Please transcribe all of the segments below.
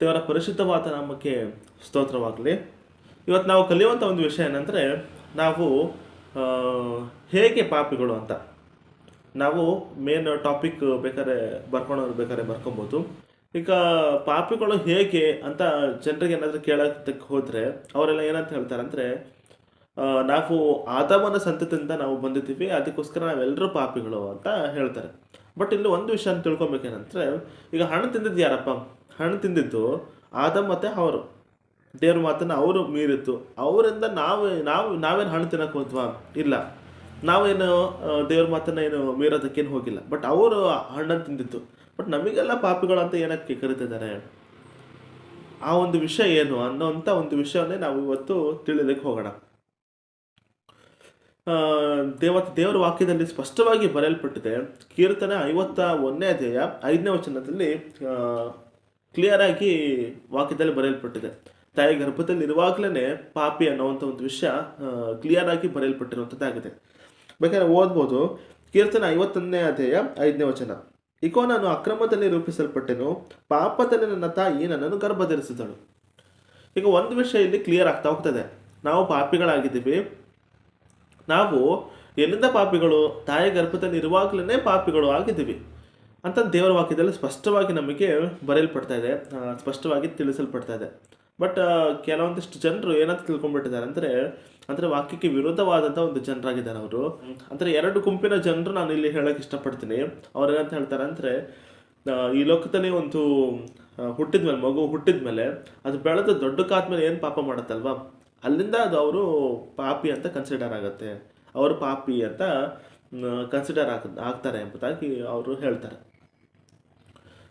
ದೇವರ ಪರಿಶುದ್ಧವಾದ ನಾಮಕ್ಕೆ ಸ್ತೋತ್ರವಾಗಲಿ. ಇವತ್ತು ನಾವು ಕಲಿಯುವಂಥ ಒಂದು ವಿಷಯ ಏನಂದರೆ, ನಾವು ಹೇಗೆ ಪಾಪಿಗಳು ಅಂತ. ನಾವು ಮೇನ್ ಟಾಪಿಕ್ ಬೇಕಾದ್ರೆ ಬರ್ಕೊಳೋರು ಬೇಕಾದ್ರೆ ಬರ್ಕೊಬೋದು. ಈಗ ಪಾಪಿಗಳು ಹೇಗೆ ಅಂತ ಜನರಿಗೆ ಏನಾದರೂ ಕೇಳೋದಕ್ಕೆ ಹೋದರೆ, ಅವರೆಲ್ಲ ಏನಂತ ಹೇಳ್ತಾರೆ ಅಂದರೆ ನಾವು ಆದಮನ ಸಂತತಿಯಿಂದ ನಾವು ಬಂದಿದ್ದೀವಿ, ಅದಕ್ಕೋಸ್ಕರ ನಾವೆಲ್ಲರೂ ಪಾಪಿಗಳು ಅಂತ ಹೇಳ್ತಾರೆ. ಬಟ್ ಇಲ್ಲಿ ಒಂದು ವಿಷಯ ಅಂತ ತಿಳ್ಕೊಬೇಕೇನಂದ್ರೆ, ಈಗ ಹಣ ತಿಂದಿದ್ದು ಯಾರಪ್ಪ? ಹಣ್ಣು ತಿಂದಿದ್ದು, ಆದ ಮತ್ತು ಅವರು. ದೇವ್ರ ಮಾತನ್ನು ಅವರು ಮೀರಿತ್ತು. ಅವರಿಂದ ನಾವು ನಾವು, ನಾವೇನು ಹಣ್ಣು ತಿನ್ನಕ್ಕೆ ಹೋದ್ವಾ? ಇಲ್ಲ. ನಾವೇನು ದೇವ್ರ ಮಾತನ್ನ ಏನು ಮೀರೋದಕ್ಕೇನು ಹೋಗಿಲ್ಲ. ಬಟ್ ಅವರು ಹಣ್ಣನ್ನು ತಿಂದಿತ್ತು. ಬಟ್ ನಮಗೆಲ್ಲ ಪಾಪಿಗಳು ಅಂತ ಏನಕ್ಕೆ ಕರಿತಿದ್ದಾರೆ? ಆ ಒಂದು ವಿಷಯ ಏನು? ಅನ್ನೋಂಥ ಒಂದು ವಿಷಯವನ್ನೇ ನಾವು ಇವತ್ತು ತಿಳಿದಕ್ಕೆ ಹೋಗೋಣ. ದೇವ ದೇವರ ವಾಕ್ಯದಲ್ಲಿ ಸ್ಪಷ್ಟವಾಗಿ ಬರೆಯಲ್ಪಟ್ಟಿದೆ. ಕೀರ್ತನೆ ಐವತ್ತ ಒಂದನೇ ಅಧ್ಯಾಯ ಐದನೇ ವಚನದಲ್ಲಿ ಕ್ಲಿಯರ್ ಆಗಿ ವಾಕ್ಯದಲ್ಲಿ ಬರೆಯಲ್ಪಟ್ಟಿದೆ. ತಾಯಿ ಗರ್ಭದಲ್ಲಿ ಇರುವಾಗಲೇ ಪಾಪಿ ಅನ್ನುವಂಥ ಒಂದು ವಿಷಯ ಕ್ಲಿಯರ್ ಆಗಿ ಬರೆಯಲ್ಪಟ್ಟಿರುವಂಥದ್ದಾಗಿದೆ. ಬೇಕಾದ್ರೆ ಓದ್ಬೋದು. ಕೀರ್ತನ ಐವತ್ತೊಂದನೇ ಅಧ್ಯಾಯ ಐದನೇ ವಚನ. ಇಕೋ ನಾನು ಅಕ್ರಮದಲ್ಲಿ ರೂಪಿಸಲ್ಪಟ್ಟೆನು, ಪಾಪದಲ್ಲಿ ನನ್ನ ತಾಯಿ ನನ್ನನ್ನು ಗರ್ಭಧರಿಸಿದಳು. ಈಗ ಒಂದು ವಿಷಯ ಇಲ್ಲಿ ಕ್ಲಿಯರ್ ಆಗ್ತಾ ಹೋಗ್ತದೆ. ನಾವು ಪಾಪಿಗಳಾಗಿದ್ದೀವಿ. ನಾವು ಎಲ್ಲಿಂದ ಪಾಪಿಗಳು? ತಾಯಿ ಗರ್ಭದಲ್ಲಿ ಇರುವಾಗಲೇ ಪಾಪಿಗಳು ಆಗಿದ್ದೀವಿ. ಅಂತ ದೇವರ ವಾಕ್ಯದಲ್ಲಿ ಸ್ಪಷ್ಟವಾಗಿ ನಮಗೆ ಬರೆಯಲ್ಪಡ್ತಾ ಇದೆ ಸ್ಪಷ್ಟವಾಗಿ ತಿಳಿಸಲ್ಪಡ್ತಾ ಇದೆ. ಬಟ್ ಕೆಲವೊಂದಿಷ್ಟು ಜನರು ಏನಂತ ತಿಳ್ಕೊಂಡ್ಬಿಟ್ಟಿದ್ದಾರೆ ಅಂದರೆ ಅಂದರೆ ವಾಕ್ಯಕ್ಕೆ ವಿರೋಧವಾದಂಥ ಒಂದು ಜನರಾಗಿದ್ದಾರೆ ಅವರು. ಅಂದರೆ ಎರಡು ಗುಂಪಿನ ಜನರು ನಾನು ಇಲ್ಲಿ ಹೇಳೋಕೆ ಇಷ್ಟಪಡ್ತೀನಿ. ಅವ್ರು ಏನಂತ ಹೇಳ್ತಾರೆ ಅಂದರೆ ಈ ಲೋಕದಲ್ಲಿ ಒಂದು ಹುಟ್ಟಿದ ಮೇಲೆ ಮಗು ಹುಟ್ಟಿದ ಮೇಲೆ ಅದು ಬೆಳೆದು ದೊಡ್ಡಕ್ಕಾದ್ಮೇಲೆ ಏನು ಪಾಪ ಮಾಡುತ್ತಲ್ವಾ? ಅಲ್ಲಿಂದ ಅದು ಅವರು ಪಾಪಿ ಅಂತ ಕನ್ಸಿಡರ್ ಆಗುತ್ತೆ. ಅವರು ಪಾಪಿ ಅಂತ ಕನ್ಸಿಡರ್ ಆಗ, ಆಗ್ತಾರೆ ಎಂಬುದಾಗಿ ಅವರು ಹೇಳ್ತಾರೆ.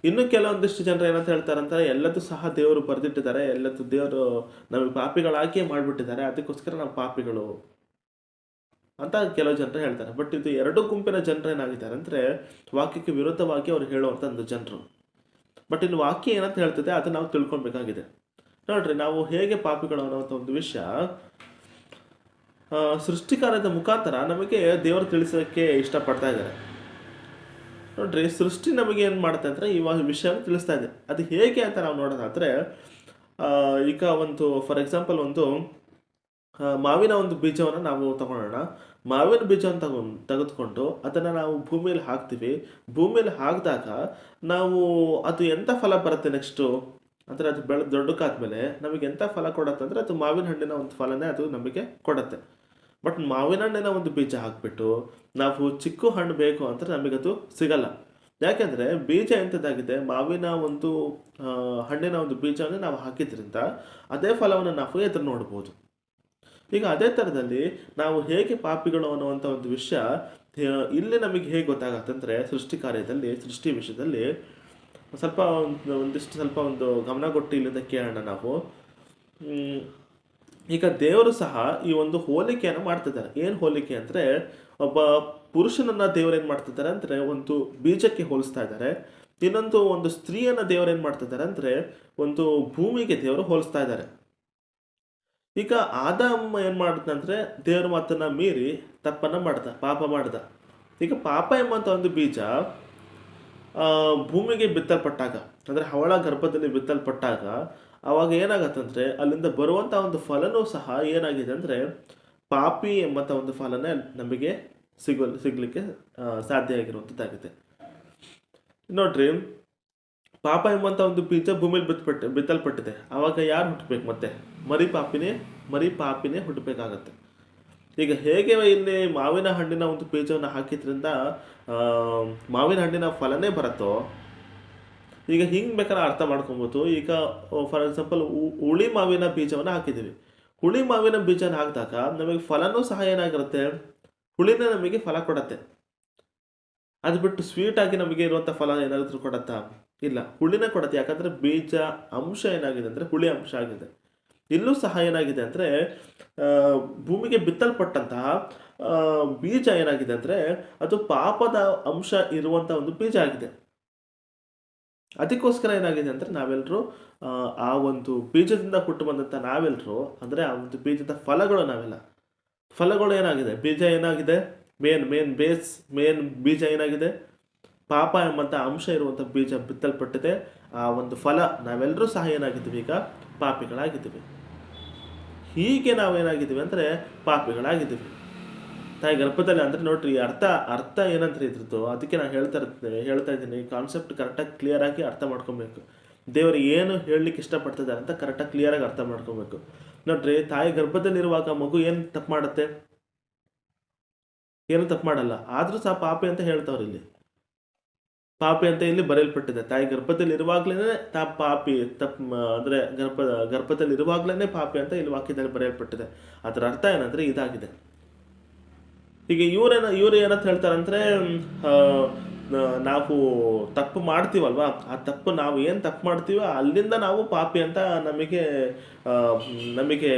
ಇನ್ನು ಕೆಲವೊಂದಿಷ್ಟು ಜನರು ಏನಂತ ಹೇಳ್ತಾರೆ ಅಂತಾರೆ ಎಲ್ಲದೂ ಸಹ ದೇವರು ಬರೆದಿಟ್ಟಿದ್ದಾರೆ ಎಲ್ಲದೂ ದೇವರು ನಮಗೆ ಪಾಪಿಗಳಾಗಿಯೇ ಮಾಡಿಬಿಟ್ಟಿದ್ದಾರೆ, ಅದಕ್ಕೋಸ್ಕರ ನಾವು ಪಾಪಿಗಳು ಅಂತ ಕೆಲವು ಜನರು ಹೇಳ್ತಾರೆ. ಬಟ್ ಇದು ಎರಡು ಗುಂಪಿನ ಜನರು ಏನಾಗಿದ್ದಾರೆ ಅಂದರೆ, ವಾಕ್ಯಕ್ಕೆ ವಿರುದ್ಧವಾಗಿ ಅವ್ರು ಹೇಳುವಂಥ ಒಂದು ಜನರು. ಬಟ್ ಇಲ್ಲಿ ವಾಕ್ಯ ಏನಂತ ಹೇಳ್ತದೆ, ಅದು ನಾವು ತಿಳ್ಕೊಳ್ಬೇಕಾಗಿದೆ. ನೋಡ್ರಿ, ನಾವು ಹೇಗೆ ಪಾಪಿಗಳು ಅನ್ನೋಂಥ ಒಂದು ವಿಷಯ ಸೃಷ್ಟಿಕಾರದ ಮುಖಾಂತರ ನಮಗೆ ದೇವರು ತಿಳಿಸೋಕ್ಕೆ ಇಷ್ಟಪಡ್ತಾ ಇದ್ದಾರೆ. ನೋಡ್ರಿ, ಸೃಷ್ಟಿ ನಮಗೆ ಏನು ಮಾಡುತ್ತೆ ಅಂದರೆ ಈ ಒಂದು ವಿಷಯ ತಿಳಿಸ್ತಾ ಇದೆ. ಅದು ಹೇಗೆ ಅಂತ ನಾವು ನೋಡೋದಾದರೆ ಈಗ ಒಂದು ಫಾರ್ ಎಕ್ಸಾಂಪಲ್ ಒಂದು ಮಾವಿನ ಒಂದು ಬೀಜವನ್ನು ನಾವು ತಗೊಳ್ಳೋಣ. ಮಾವಿನ ಬೀಜವನ್ನು ತಗೊ, ತೆಗೆದುಕೊಂಡು ಅದನ್ನು ನಾವು ಭೂಮಿಯಲ್ಲಿ ಹಾಕ್ತೀವಿ. ಭೂಮಿಯಲ್ಲಿ ಹಾಕಿದಾಗ ನಾವು ಅದು ಎಂಥ ಫಲ ಬರುತ್ತೆ ನೆಕ್ಸ್ಟು ಅಂದರೆ ಅದು ಬೆಳೆ ದೊಡ್ಡಕ್ಕಾದ್ಮೇಲೆ ನಮಗೆ ಎಂಥ ಫಲ ಕೊಡುತ್ತೆ ಅಂದರೆ ಅದು ಮಾವಿನ ಹಣ್ಣಿನ ಒಂದು ಫಲನೇ ಅದು ನಮಗೆ ಕೊಡುತ್ತೆ. ಬಟ್ ಮಾವಿನ ಹಣ್ಣಿನ ಒಂದು ಬೀಜ ಹಾಕ್ಬಿಟ್ಟು ನಾವು ಚಿಕ್ಕು ಹಣ್ಣು ಬೇಕು ಅಂದರೆ ನಮಗದು ಸಿಗಲ್ಲ. ಯಾಕೆಂದರೆ ಬೀಜ ಎಂಥದ್ದಾಗಿದೆ ಮಾವಿನ ಒಂದು ಹಣ್ಣಿನ ಒಂದು ಬೀಜವನ್ನು ನಾವು ಹಾಕಿದ್ರಿಂದ ಅದೇ ಫಲವನ್ನು ನಾವು ಎದುರು ನೋಡ್ಬೋದು. ಈಗ ಅದೇ ಥರದಲ್ಲಿ ನಾವು ಹೇಗೆ ಪಾಪಿಗಳು ಅನ್ನುವಂಥ ಒಂದು ವಿಷಯ ಇಲ್ಲಿ ನಮಗೆ ಹೇಗೆ ಗೊತ್ತಾಗತ್ತೆ ಅಂದರೆ ಸೃಷ್ಟಿ ಕಾರ್ಯದಲ್ಲಿ, ಸೃಷ್ಟಿ ವಿಷಯದಲ್ಲಿ ಸ್ವಲ್ಪ ಒಂದು, ಒಂದಿಷ್ಟು ಸ್ವಲ್ಪ ಒಂದು ಗಮನ ಕೊಟ್ಟು ಇಲ್ಲಿಂದ ಕೇಳೋಣ ನಾವು. ಈಗ ದೇವರು ಸಹ ಈ ಒಂದು ಹೋಲಿಕೆಯನ್ನು ಮಾಡ್ತಿದ್ದಾರೆ. ಏನು ಹೋಲಿಕೆ ಅಂದರೆ ಒಬ್ಬ ಪುರುಷನನ್ನ ದೇವರು ಏನು ಮಾಡ್ತಿದ್ದಾರೆ ಅಂದರೆ ಒಂದು ಬೀಜಕ್ಕೆ ಹೋಲಿಸ್ತಾ ಇದ್ದಾರೆ. ಇನ್ನೊಂದು ಒಂದು ಸ್ತ್ರೀಯನ್ನ ದೇವರು ಏನು ಮಾಡ್ತಿದ್ದಾರೆ ಅಂದರೆ ಒಂದು ಭೂಮಿಗೆ ದೇವರು ಹೋಲಿಸ್ತಾ ಇದ್ದಾರೆ. ಈಗ ಆದಾಮ ಏನು ಮಾಡ್ದ ಅಂದರೆ ದೇವ್ರ ಮಾತನ್ನ ಮೀರಿ ತಪ್ಪನ್ನು ಮಾಡ್ದ, ಪಾಪ ಮಾಡ್ದ. ಈಗ ಪಾಪ ಎಂಬಂಥ ಒಂದು ಬೀಜ ಭೂಮಿಗೆ ಬಿತ್ತಲ್ಪಟ್ಟಾಗ, ಅಂದರೆ ಹವಳ ಗರ್ಭದಲ್ಲಿ ಬಿತ್ತಲ್ಪಟ್ಟಾಗ ಅವಾಗ ಏನಾಗತ್ತಂದ್ರೆ ಅಲ್ಲಿಂದ ಬರುವಂಥ ಒಂದು ಫಲನೂ ಸಹ ಏನಾಗಿದೆ ಅಂದರೆ ಪಾಪಿ ಎಂಬಂಥ ಒಂದು ಫಲನೇ ನಮಗೆ ಸಿಗ ಸಿಗಲಿಕ್ಕೆ ಸಾಧ್ಯ ಆಗಿರುವಂಥದ್ದಾಗುತ್ತೆ ನೋಡ್ರಿ, ಪಾಪ ಎಂಬಂಥ ಒಂದು ಬೀಜ ಭೂಮಿಲಿ ಬಿತ್ತಪಟ್ಟು ಬಿತ್ತಲ್ಪಟ್ಟಿದೆ. ಆವಾಗ ಯಾರು ಹುಟ್ಟಬೇಕು ಮತ್ತೆ? ಮರಿ ಪಾಪಿನೇ ಮರಿ ಪಾಪಿನೇ ಹುಟ್ಟಬೇಕಾಗತ್ತೆ ಈಗ ಹೇಗೆ ಇಲ್ಲಿ ಮಾವಿನ ಹಣ್ಣಿನ ಒಂದು ಬೀಜವನ್ನು ಹಾಕಿದ್ರಿಂದ ಮಾವಿನ ಹಣ್ಣಿನ ಫಲನೇ ಬರುತ್ತೋ ಈಗ ಹಿಂಗೆ ಬೇಕಾದ್ರೆ ಅರ್ಥ ಮಾಡ್ಕೊಬೋದು. ಈಗ ಫಾರ್ ಎಕ್ಸಾಂಪಲ್ ಹುಳಿ ಮಾವಿನ ಬೀಜವನ್ನು ಹಾಕಿದ್ದೀವಿ. ಹುಳಿ ಮಾವಿನ ಬೀಜನ ಹಾಕಿದಾಗ ನಮಗೆ ಫಲನೂ ಸಹ ಏನಾಗಿರುತ್ತೆ? ಹುಳಿನೇ ನಮಗೆ ಫಲ ಕೊಡತ್ತೆ. ಅದು ಬಿಟ್ಟು ಸ್ವೀಟಾಗಿ ನಮಗೆ ಇರುವಂಥ ಫಲ ಏನಾದರೂ ಕೊಡತ್ತಾ? ಇಲ್ಲ. ಹುಳಿನೇ ಕೊಡತ್ತೆ. ಯಾಕಂದರೆ ಬೀಜ ಅಂಶ ಏನಾಗಿದೆ ಅಂದರೆ ಹುಳಿ ಅಂಶ ಆಗಿದೆ. ಇಲ್ಲೂ ಸಹ ಏನಾಗಿದೆ ಅಂದರೆ ಭೂಮಿಗೆ ಬಿತ್ತಲ್ಪಟ್ಟಂತಹ ಬೀಜ ಏನಾಗಿದೆ ಅಂದರೆ ಅದು ಪಾಪದ ಅಂಶ ಇರುವಂಥ ಒಂದು ಬೀಜ ಆಗಿದೆ. ಅದಕ್ಕೋಸ್ಕರ ಏನಾಗಿದೆ ಅಂದರೆ ನಾವೆಲ್ಲರೂ ಆ ಒಂದು ಬೀಜದಿಂದ ಹುಟ್ಟು ಬಂದಂಥ ನಾವೆಲ್ಲರೂ ಅಂದರೆ ಆ ಒಂದು ಬೀಜದ ಫಲಗಳು ನಾವೆಲ್ಲ. ಫಲಗಳು ಏನಾಗಿದೆ? ಬೀಜ ಏನಾಗಿದೆ? ಮೇನ್ ಮೇನ್ ಬೇಸ್, ಮೇನ್ ಬೀಜ ಏನಾಗಿದೆ? ಪಾಪ ಎಂಬಂಥ ಅಂಶ ಇರುವಂಥ ಬೀಜ ಬಿತ್ತಲ್ಪಟ್ಟಿದೆ. ಆ ಒಂದು ಫಲ ನಾವೆಲ್ಲರೂ ಸಹ ಏನಾಗಿದ್ದೀವಿ ಈಗ? ಪಾಪಿಗಳಾಗಿದ್ದೀವಿ. ಹೀಗೆ ನಾವೇನಾಗಿದ್ದೀವಿ ಅಂದರೆ ಪಾಪಿಗಳಾಗಿದ್ದೀವಿ. ತಾಯಿ ಗರ್ಭದಲ್ಲಿ ಅಂದರೆ ನೋಡ್ರಿ ಅರ್ಥ ಅರ್ಥ ಏನಂತ ಇದ್ರದ್ದು? ಅದಕ್ಕೆ ನಾನು ಹೇಳ್ತಾ ಇರ್ತೇನೆ ಹೇಳ್ತಾ ಇದ್ದೀನಿ ಕಾನ್ಸೆಪ್ಟ್ ಕರೆಕ್ಟಾಗಿ ಕ್ಲಿಯರಾಗಿ ಅರ್ಥ ಮಾಡ್ಕೊಬೇಕು. ದೇವರು ಏನು ಹೇಳಲಿಕ್ಕೆ ಇಷ್ಟಪಡ್ತಿದ್ದಾರೆ ಅಂತ ಕರೆಕ್ಟಾಗಿ ಕ್ಲಿಯರಾಗಿ ಅರ್ಥ ಮಾಡ್ಕೋಬೇಕು. ನೋಡ್ರಿ, ತಾಯಿ ಗರ್ಭದಲ್ಲಿರುವಾಗ ಮಗು ಏನು ತಪ್ಪು ಮಾಡುತ್ತೆ? ಏನು ತಪ್ಪು ಮಾಡಲ್ಲ. ಆದರೂ ಸಹ ಪಾಪಿ ಅಂತ ಹೇಳ್ತಾವ್ರು ಇಲ್ಲಿ. ಪಾಪಿ ಅಂತ ಇಲ್ಲಿ ಬರೆಯಲ್ಪಟ್ಟಿದೆ. ತಾಯಿ ಗರ್ಭದಲ್ಲಿ ಇರುವಾಗ್ಲೇ ತಾ ಪಾಪಿ ತಪ್ಪು ಅಂದರೆ ಗರ್ಭ ಗರ್ಭದಲ್ಲಿ ಇರುವಾಗ್ಲೇ ಪಾಪಿ ಅಂತ ಇಲ್ಲಿ ವಾಕ್ಯದಲ್ಲಿ ಬರೆಯಲ್ಪಟ್ಟಿದೆ. ಅದರ ಅರ್ಥ ಏನಂದ್ರೆ ಇದಾಗಿದೆ. ಈಗ ಇವರೇನ, ಇವರು ಏನಂತ ಹೇಳ್ತಾರಂದ್ರೆ ನಾವು ತಪ್ಪು ಮಾಡ್ತೀವಲ್ವಾ? ಆ ತಪ್ಪು ನಾವು ಏನು ತಪ್ಪು ಮಾಡ್ತೀವೋ ಅಲ್ಲಿಂದ ನಾವು ಪಾಪಿ ಅಂತ ನಮಗೆ ನಮಗೆ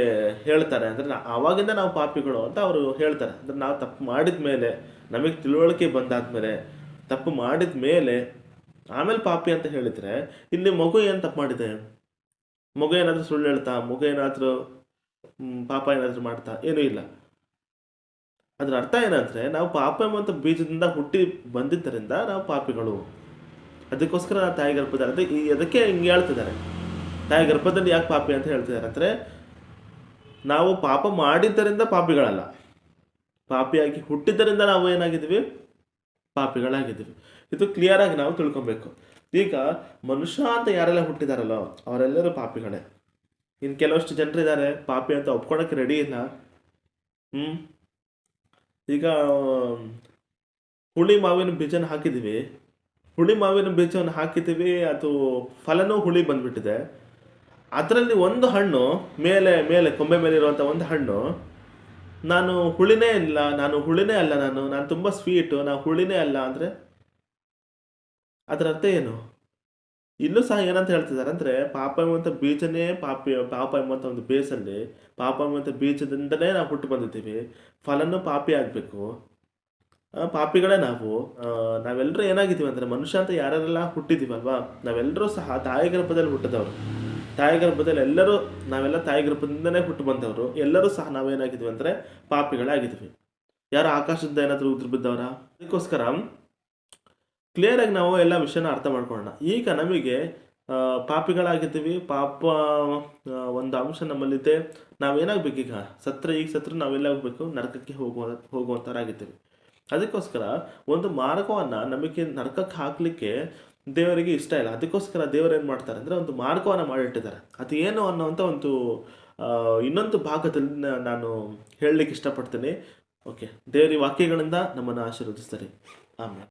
ಹೇಳ್ತಾರೆ. ಅಂದರೆ ಆವಾಗಿಂದ ನಾವು ಪಾಪಿಗಳು ಅಂತ ಅವರು ಹೇಳ್ತಾರೆ. ಅಂದರೆ ನಾವು ತಪ್ಪು ಮಾಡಿದ ಮೇಲೆ, ನಮಗೆ ತಿಳುವಳಿಕೆ ಬಂದಾದ್ಮೇಲೆ, ತಪ್ಪು ಮಾಡಿದ ಮೇಲೆ, ಆಮೇಲೆ ಪಾಪಿ ಅಂತ ಹೇಳಿದರೆ, ಇಲ್ಲಿ ಮಗು ಏನು ತಪ್ಪು ಮಾಡಿದೆ? ಮಗು ಏನಾದರೂ ಸುಳ್ಳು ಹೇಳ್ತಾ, ಮಗು ಏನಾದರೂ ಪಾಪ ಏನಾದರೂ ಮಾಡ್ತಾ, ಏನೂ ಇಲ್ಲ. ಅದರ ಅರ್ಥ ಏನಂದ್ರೆ ನಾವು ಪಾಪ ಎಂಬಂತ ಬೀಜದಿಂದ ಹುಟ್ಟಿ ಬಂದಿದ್ದರಿಂದ ನಾವು ಪಾಪಿಗಳು. ಅದಕ್ಕೋಸ್ಕರ ನಾವು ತಾಯಿ ಗರ್ಭದಲ್ಲಿ ಈ ಅದಕ್ಕೆ ಹಿಂಗೆ ಹೇಳ್ತಿದ್ದಾರೆ. ತಾಯಿ ಗರ್ಭದಲ್ಲಿ ಯಾಕೆ ಪಾಪಿ ಅಂತ ಹೇಳ್ತಿದ್ದಾರೆ ಅಂದರೆ ನಾವು ಪಾಪ ಮಾಡಿದ್ದರಿಂದ ಪಾಪಿಗಳಲ್ಲ. ಪಾಪಿಯಾಗಿ ಹುಟ್ಟಿದ್ದರಿಂದ ನಾವು ಏನಾಗಿದ್ದೀವಿ? ಪಾಪಿಗಳಾಗಿದ್ದೀವಿ. ಇದು ಕ್ಲಿಯರ್ ಆಗಿ ನಾವು ತಿಳ್ಕೊಬೇಕು. ಈಗ ಮನುಷ್ಯ ಅಂತ ಯಾರೆಲ್ಲ ಹುಟ್ಟಿದಾರಲ್ಲೋ, ಅವರೆಲ್ಲರೂ ಪಾಪಿಗಳೇ. ಇನ್ನು ಕೆಲವಷ್ಟು ಜನರಿದ್ದಾರೆ, ಪಾಪಿ ಅಂತ ಒಪ್ಕೊಳಕ್ಕೆ ರೆಡಿ ಇಲ್ಲ. ಹ್ಮ್? ಈಗ ಹುಳಿ ಮಾವಿನ ಬೀಜನ ಹಾಕಿದ್ದೀವಿ. ಹುಳಿ ಮಾವಿನ ಬೀಜವನ್ನು ಹಾಕಿದ್ದೀವಿ, ಅದು ಫಲನೂ ಹುಳಿ ಬಂದುಬಿಟ್ಟಿದೆ. ಅದರಲ್ಲಿ ಒಂದು ಹಣ್ಣು, ಮೇಲೆ ಮೇಲೆ, ಕೊಂಬೆ ಮೇಲೆ ಇರುವಂಥ ಒಂದು ಹಣ್ಣು. ನಾನು ಹುಳಿನೇ ಇಲ್ಲ, ನಾನು ಹುಳಿನೇ ಅಲ್ಲ, ನಾನು ನಾನು ತುಂಬ ಸ್ವೀಟು ನಾನು ಹುಳಿನೇ ಅಲ್ಲ ಅಂದರೆ, ಅದರ ಅರ್ಥ ಏನು? ಇಲ್ಲೂ ಸಹ ಏನಂತ ಹೇಳ್ತಿದ್ದಾರೆ ಅಂದರೆ ಪಾಪ ಎಂಬಂಥ ಬೀಜನೇ ಪಾಪಿ ಪಾಪ ಎಂಬಂಥ ಒಂದು ಬೇಸಲ್ಲಿ ಪಾಪ ಎಂಬಂಥ ಬೀಜದಿಂದಲೇ ನಾವು ಹುಟ್ಟು ಬಂದಿದ್ದೀವಿ. ಫಲನೂ ಪಾಪಿ ಆಗಬೇಕು. ಪಾಪಿಗಳೇ ನಾವು. ನಾವೆಲ್ಲರೂ ಏನಾಗಿದ್ದೀವಿ ಅಂದರೆ ಮನುಷ್ಯ ಅಂತ ಯಾರೆಲ್ಲ ಹುಟ್ಟಿದ್ದೀವಲ್ವಾ? ನಾವೆಲ್ಲರೂ ಸಹ ತಾಯಿ ಗರ್ಭದಲ್ಲಿ ಹುಟ್ಟಿದವರು. ತಾಯಿ ಗರ್ಭದಲ್ಲಿ ಎಲ್ಲರೂ, ನಾವೆಲ್ಲ ತಾಯಿ ಗರ್ಭದಿಂದನೇ ಹುಟ್ಟು ಬಂದವರು. ಎಲ್ಲರೂ ಸಹ ನಾವೇನಾಗಿದ್ದೀವಿ ಅಂದರೆ ಪಾಪಿಗಳಾಗಿದ್ವಿ ಯಾರು ಆಕಾಶದಿಂದ ಏನಾದರೂ ಉದುರು ಬಿದ್ದವರ? ಅದಕ್ಕೋಸ್ಕರ ಕ್ಲಿಯರ್ ಆಗಿ ನಾವು ಎಲ್ಲ ವಿಷಯನ ಅರ್ಥ ಮಾಡ್ಕೊಳ್ಳೋಣ. ಈಗ ನಮಗೆ ಪಾಪಿಗಳಾಗಿದ್ದೀವಿ. ಪಾಪ ಒಂದು ಅಂಶ ನಮ್ಮಲ್ಲಿದೆ. ಈಗ ಸತ್ರ ಈಗ ಸತ್ರ ನಾವೆಲ್ಲ ಹೋಗಬೇಕು ನರಕಕ್ಕೆ ಹೋಗುವ ಹೋಗುವಂಥವರಾಗಿದ್ದೀವಿ ಅದಕ್ಕೋಸ್ಕರ ಒಂದು ಮಾರ್ಗವನ್ನು ನಮಗೆ ನರಕಕ್ಕೆ ಹಾಕಲಿಕ್ಕೆ ದೇವರಿಗೆ ಇಷ್ಟ ಇಲ್ಲ. ಅದಕ್ಕೋಸ್ಕರ ದೇವರು ಏನು ಮಾಡ್ತಾರೆ ಅಂದರೆ ಒಂದು ಮಾರ್ಗವನ್ನು ಮಾಡಿಟ್ಟಿದ್ದಾರೆ. ಅದು ಏನು ಅನ್ನೋವಂಥ ಒಂದು ಇನ್ನೊಂದು ಭಾಗದಲ್ಲಿ ನಾನು ಹೇಳಲಿಕ್ಕೆ ಇಷ್ಟಪಡ್ತೀನಿ. ಓಕೆ. ದೇವರಿ ವಾಕ್ಯಗಳಿಂದ ನಮ್ಮನ್ನು ಆಶೀರ್ವದಿಸ್ತಾರೆ. ಆಮೇಲೆ.